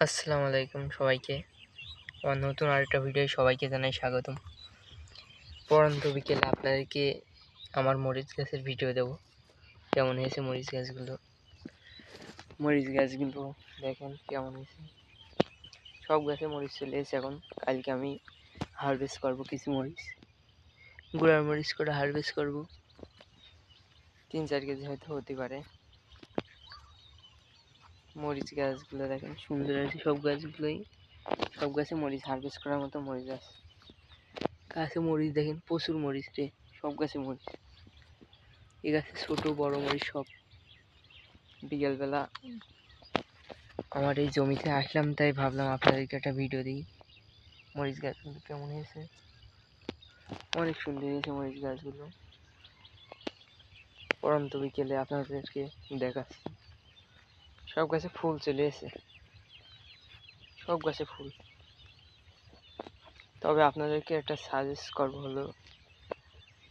আসসালামু আলাইকুম সবাইকে। আমার নতুন আরেকটা ভিডিও সবাইকে জানাই স্বাগতম। পরন্ত বিকেলে আপনাদেরকে আমার মরিচ গাছের ভিডিও দেব। কেমন হয়েছে মরিচ গাছগুলো? মরিচ গাছগুলো দেখেন কেমন হয়েছে। সব গাছে মরিচ চলে এসেছে এখন। কালকে আমি হারভেস্ট করব কিছু মরিচ। গুঁড়ার মরিচ করে হারভেস্ট করব। তিন চার কেজি হয়তো হতে পারে। মরিচ গাছগুলো দেখেন, সুন্দর আছে সব গাছগুলোই। সব গাছে মরিচ হারভেস্ট করার মতো মরিচ আছে। গাছে মরিচ দেখেন, প্রচুর মরিচ রে, সব গাছে মরিচ। এই গাছে ছোট, বড় মরিচ সব। বিকেলবেলা আমার এই জমিতে আসলাম, তাই ভাবলাম আপনাদেরকে একটা ভিডিও দিই। মরিচ গাছগুলো কেমন হয়েছে? অনেক সুন্দর হয়েছে মরিচ গাছগুলো। পরন্ত বিকেলে আপনাদেরকে দেখাচ্ছি। সব গাছে ফুল চলে এসে সব গাছে ফুল। তবে আপনাদেরকে একটা সাজেস্ট করব হলো,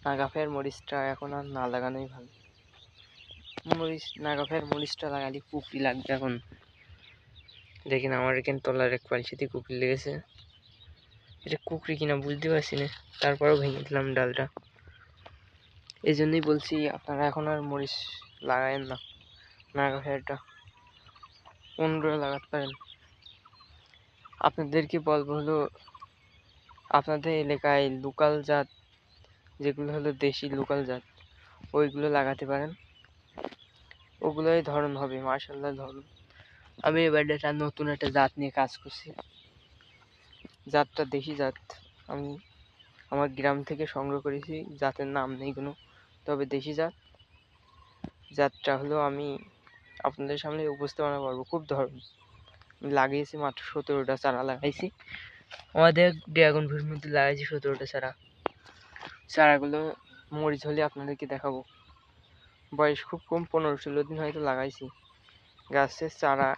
নাগাফের মরিচটা এখন আর না লাগানোই ভালো। মরিচ, নাগাফের মরিচটা লাগালে কুপড়ি লাগবে এখন। দেখেন আমার এখানে তলার এক পালসিতে কুকরি লেগেছে। এটা কুকরি কিনা বুঝতে পারছি না, তারপরেও ভেঙে দিলাম ডালটা। এই জন্যই বলছি, আপনারা এখন আর মরিচ লাগায়েন না, নাগাফেরটা। অন্যরা লাগাতে পারেন। আপনাদের আপনাদেরকে বলব হলো, আপনাদের এলাকায় লোকাল জাত, যেগুলো হলো দেশি লোকাল জাত, ওইগুলো লাগাতে পারেন। ওগুলোই ধরন হবে মার্শাল্লাহ ধরন। আমি এবার একটা নতুন একটা জাত নিয়ে কাজ করছি। জাতটা দেশি জাত। আমি আমার গ্রাম থেকে সংগ্রহ করেছি, জাতের নাম নেই কোনো, তবে দেশি জাত। জাতটা হলো আমি আপনাদের সামনে উপস্থাপনা করব। খুব ধরন লাগিয়েছি মাত্র সতেরোটা চারা লাগাইছি। আমাদের ড্রাগন ফ্রুট মধ্যে লাগাইছি সতেরোটা চারা। চারাগুলো মরিচ হলে আপনাদেরকে দেখাবো। বয়স খুব কম, পনেরো ষোলো দিন হয়তো লাগাইছি। গাছের চারা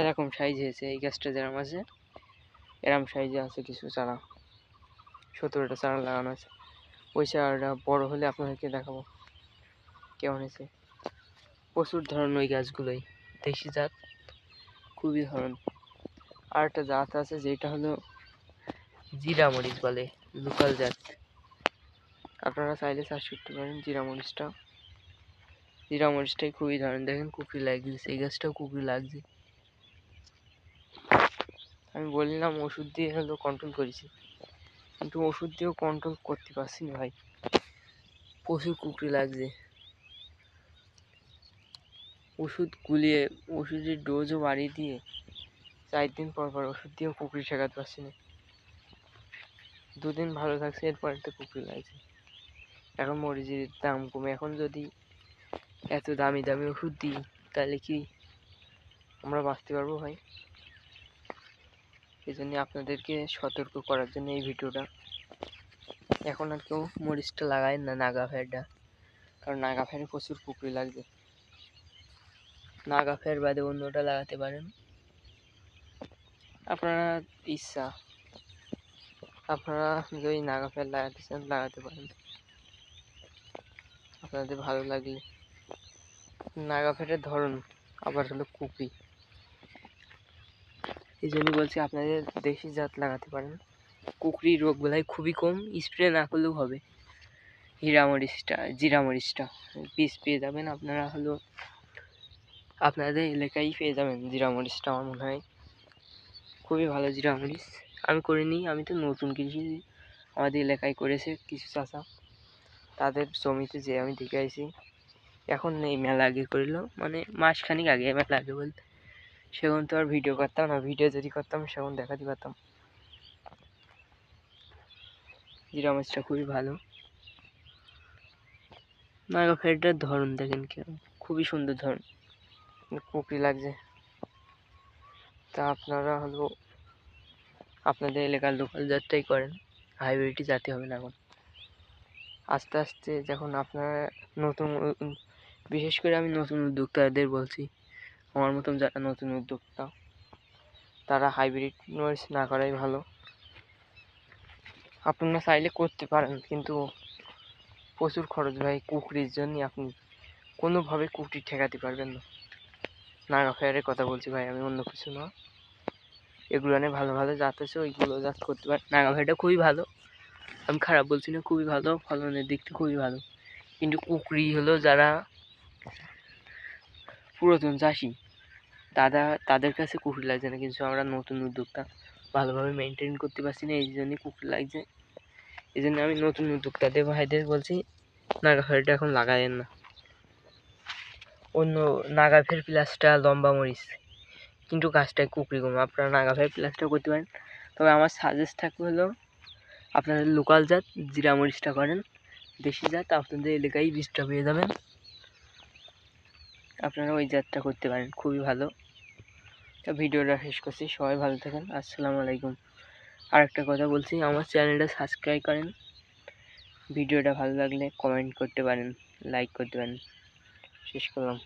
এরকম সাইজ হয়েছে, এই গাছটা যেরকম আছে এরকম সাইজে আছে কিছু চারা। সতেরোটা চারা লাগানো আছে। ওই চারাটা বড় হলে আপনাদেরকে দেখাবো। কেমন হয়েছে? প্রচুর ধরন ওই গাছগুলোই। দেশি জাত খুবই ধরন আর একটা জাত আছে যেটা হলো জিরা মরিচ বলে, লোকাল জাত। আপনারা চাইলে চাষ করতে পারেন জিরা মরিচটা জিরা মরিচটাই খুবই ধরেন দেখেন কুকরি লাগছে এই গাছটাও কুকরি লাগছে। আমি বললাম ওষুধ দিয়ে হলো কন্ট্রোল করেছি। কিন্তু ওষুধ দিয়েও কন্ট্রোল করতে পারছি না ভাই। প্রচুর কুকরি লাগছে। ওষুধ গুলিয়ে ওষুধের ডোজও বাড়িয়ে দিয়ে চার দিন পর পর ওষুধ দিয়েও কুকুরি ঠেকাতে পারছি না। দুদিন ভালো থাকছে, এরপর একটা কুকুরি লাগছে। এখন মরিচের দাম কমে। এখন যদি এত দামি দামি ওষুধ দিই, তাহলে কি আমরা বাঁচতে পারব ভাই? এই জন্য আপনাদেরকে সতর্ক করার জন্য এই ভিডিওটা। এখন আর কেউ মরিচটা লাগায় না, নাগা ফেরটা কারণ নাগা ফেরে প্রচুর পুকুরি লাগবে। নাগা ফের বাদে অন্যটা লাগাতে পারেন। আপনারা ইচ্ছা। আপনারা যদি নাগা ফের লাগাতে চান, লাগাতে পারেন। আপনাদের ভালো লাগলে নাগা ফেরের ধরন আবার হলো কুপি। এই জন্য বলছি আপনাদের দেশি জাত লাগাতে পারেন। কুকরি রোগ বেলায় খুবই কম, স্প্রে না করলেও হবে। হিরা মরিচটা জিরা মরিচটা পিস পেয়ে যাবেন। আপনারা হলো আপনাদের এলাকায় পেয়ে যাবেন জিরা মরিচটা আমার মনে হয়। খুবই ভালো জিরা মরিচ আমি করিনি আমি তো নতুন কৃষি আমাদের এলাকায় করেছে কিছু চাষা। তাদের জমিতে যে আমি দেখে আইছি এখন নেই মেলা আগে করিল মানে মাসখানিক আগে মেলা আগে বলতে। সেখন তো আর ভিডিও করতাম না ভিডিও যদি করতাম সেখন দেখাতে পারতাম। জিরা মাছটা খুবই ভালো। ফেরটার ধরন দেখেন কেমন। খুবই সুন্দর ধরন। কুকরি লাগছে। তা আপনারা হলো আপনাদের এলাকার লোকাল জাতটাই করেন। হাইব্রিডই জাতি হবে না এখন। আস্তে আস্তে যখন আপনারা নতুন বিশেষ করে আমি নতুন উদ্যোক্তাদের বলছি, আমার মতন যারা নতুন উদ্যোক্তা, তারা হাইব্রিড মরিচ না করাই ভালো। আপনারা চাইলে করতে পারেন, কিন্তু প্রচুর খরচ ভাই কুকরির জন্য আপনি কোনোভাবে কুকরি ঠেকাতে পারবেন না। নাগা ফেয়ারের কথা বলছি ভাই, আমি অন্য কিছু না। এগুলো নিয়ে ভালো ভালো জাত আছে, ওইগুলো জাত করতে পারে নাগা ফেয়ারটা খুবই ভালো। আমি খারাপ বলছি না, খুবই ভালো, ফলনের দিক থেকে খুবই ভালো। কিন্তু কুকরি হলো যারা পুরাতন চাষি, দাদা, তাদের কাছে কুকুর লাগছে না। কিন্তু আমরা নতুন উদ্যোক্তা, ভালোভাবে মেনটেন করতে পারছি না, এই জন্যই কুকুর লাগছে। এই জন্য আমি নতুন উদ্যোক্তাদের ভাইদের বলছি নাগা ফেরটা এখন লাগায়েন না। অন্য নাগা ফের প্লাসটা লম্বা মরিচ। কিন্তু গাছটায় কুকরি কম আপনারা নাগা ফের প্লাসটা করতে পারেন। তবে আমার সাজেস্ট থাকবে হলো আপনারা লোকাল জাত, জিরা মরিচটা করেন। দেশি জাত, আপনাদের এলাকায় বীজটা পেয়ে যাবেন। আপনারা ওই জাতটা করতে পারেন, খুবই ভালো। তা ভিডিওটা শেষ করছি, সবাই ভালো থাকেন, আসসালামু আলাইকুম। আর একটা কথা বলছি, আমার চ্যানেলটা সাবস্ক্রাইব করেন। ভিডিওটা ভালো লাগলে কমেন্ট করতে পারেন লাইক করতে পারেন। শেষ করলাম।